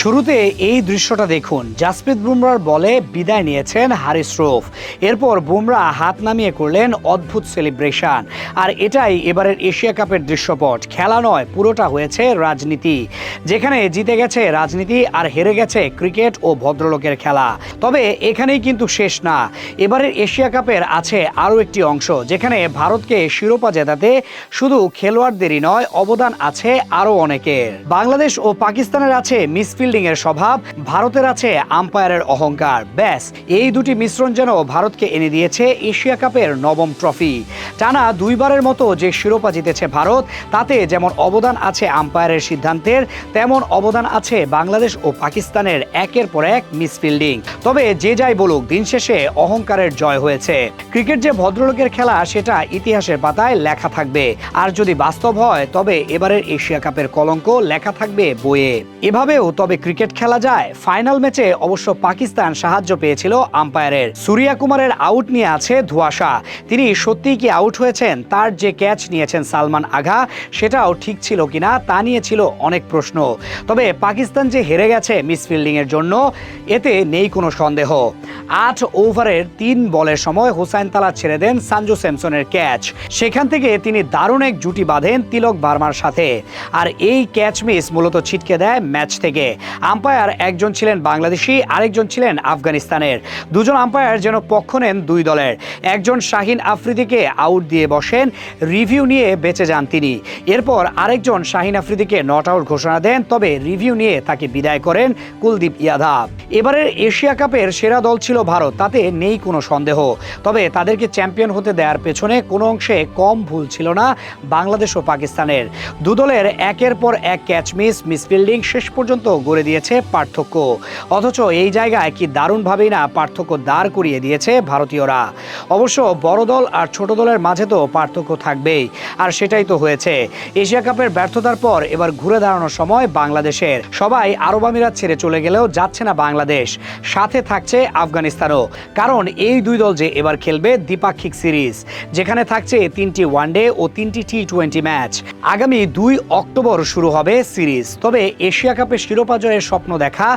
শুরুতে এই দৃশ্যটা দেখুন। জাসপ্রীত বুমরার বলে বিদায় নিয়েছেন হারিস রুফ এরপর বুমরা হাত নামিয়ে করলেন অদ্ভুত সেলিব্রেশন। আর এটাই এবারের এশিয়া কাপের দৃশ্যপট। খেলা নয়, পুরোটা হয়েছে রাজনীতি। যেখানে জিতে গেছে রাজনীতি আর হেরে গেছে ক্রিকেট ও ভদ্রলোকের খেলা। তবে এখানেই কিন্তু শেষ না। এবারের এশিয়া কাপের আছে আরও একটি অংশ, যেখানে ভারতকে শিরোপা জেতাতে শুধু খেলোয়াড়দেরই নয়, অবদান আছে আরও অনেকের। বাংলাদেশ ও পাকিস্তানের আছে মিসফিল্ডিং এর স্বভাব, ভারতের আছে আম্পায়ারের অহংকার। ব্যাস, এই দুটি মিশ্রণ যেন ভারতকে এনে দিয়েছে এশিয়া কাপের নবম ট্রফি। টানা দুইবারের মতো যে শিরোপা জিতেছে ভারত, তাতে যেমন অবদান আছে আম্পায়ারের সিদ্ধান্তের, তেমন অবদান আছে বাংলাদেশ ও পাকিস্তানের একের পর এক মিসফিল্ডিং। তবে যে যাই বলুক, দিন শেষে অহংকারের জয় হয়েছে। ক্রিকেট যে ভদ্রলোকের খেলা, সেটা ইতিহাসের পাতায় লেখা থাকবে। আর যদি বাস্তব হয়, তবে এবারের এশিয়া কাপের কলঙ্ক লেখা থাকবে বইয়ে। এভাবেও তবে ক্রিকেট খেলা যায়, ফাইনাল ম্যাচে অবশ্য পাকিস্তান সাহায্য পেয়েছিল আম্পায়ারের। সুরিয়া কুমারের আউট নিয়ে আছে ধোয়াশা। তিনি সত্যিই কি আউট হয়েছেন? তার যে ক্যাচ নিয়েছেন সালমান আঘা, সেটাও ঠিক ছিল কিনা তা নিয়ে ছিল অনেক প্রশ্ন। তবে পাকিস্তান যে হেরে গেছে মিসফিল্ডিং এর জন্য, এতে নেই কোনো সন্দেহ। আট ওভারের তিন বলের সময় হোসাইন তালা ছেড়ে দেন সানজু স্যামসনের ক্যাচ। সেখান থেকে তিনি দারুণ এক জুটি বাঁধেন তিলক বার্মার সাথে। আর এই ক্যাচ মিস মূলত ছিটকে দেয় ম্যাচ থেকে। আম্পায়ার একজন ছিলেন বাংলাদেশি, আরেকজন ছিলেন আফগানিস্তানের। দুজন আম্পায়ার যেন পক্ষ নেন দুই দলের। একজন শাহিন আফ্রিদিকে আউট দিয়ে বসেন রিভিউ নিয়ে বেঁচে যান তিনি। এরপর আরেকজন শাহিন আফ্রিদিকে নট আউট ঘোষণা দেন, তবে রিভিউ নিয়ে তাকে বিদায় করেন কুলদীপ ইয়াদাব এবারের এশিয়া কাপের সেরা দল ছিল ভারত, তাতে নেই কোনো সন্দেহ। তবে তাদেরকে চ্যাম্পিয়ন হতে দেওয়ার পেছনে কোনো অংশে কম ভুল ছিল না বাংলাদেশ ও পাকিস্তানের। দু দলের একের পর এক ক্যাচ মিস মিসফিল্ডিং শেষ পর্যন্ত গড়ে দিয়েছে পার্থক্য। অথচ এই জায়গায় কি দারুণভাবেই না পার্থক্য দাঁড় করিয়ে দিয়েছে ভারতীয়রা? অবশ্য বড় দল আর ছোট দলের মাঝে তো পার্থক্য থাকবেই, আর সেটাই তো হয়েছে। এশিয়া কাপের ব্যর্থতার পর এবার ঘুরে দাঁড়ানোর সময় বাংলাদেশের। সবাই আরব আমিরাত ছেড়ে চলে গেলেও যাচ্ছে না বাংলাদেশ। সাথে থাকছে আফগানিস্তানও। কারণ এই দুই দল যে এবার খেলবে দ্বিপাক্ষিক সিরিজ, যেখানে থাকছে তিনটি ওয়ানডে ও তিনটি টি টোয়েন্টি ম্যাচ। আগামী দুই অক্টোবর শুরু হবে সিরিজ। তবে এশিয়া কাপের শিরোপা জয়ের স্বপ্ন দেখা,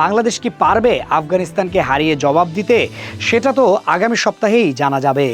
বাংলাদেশ কি পারবে আফগানিস্তানকে হারিয়ে জবাব দিতে? সেটা তো আগামী সপ্তাহেই জানা যাবে।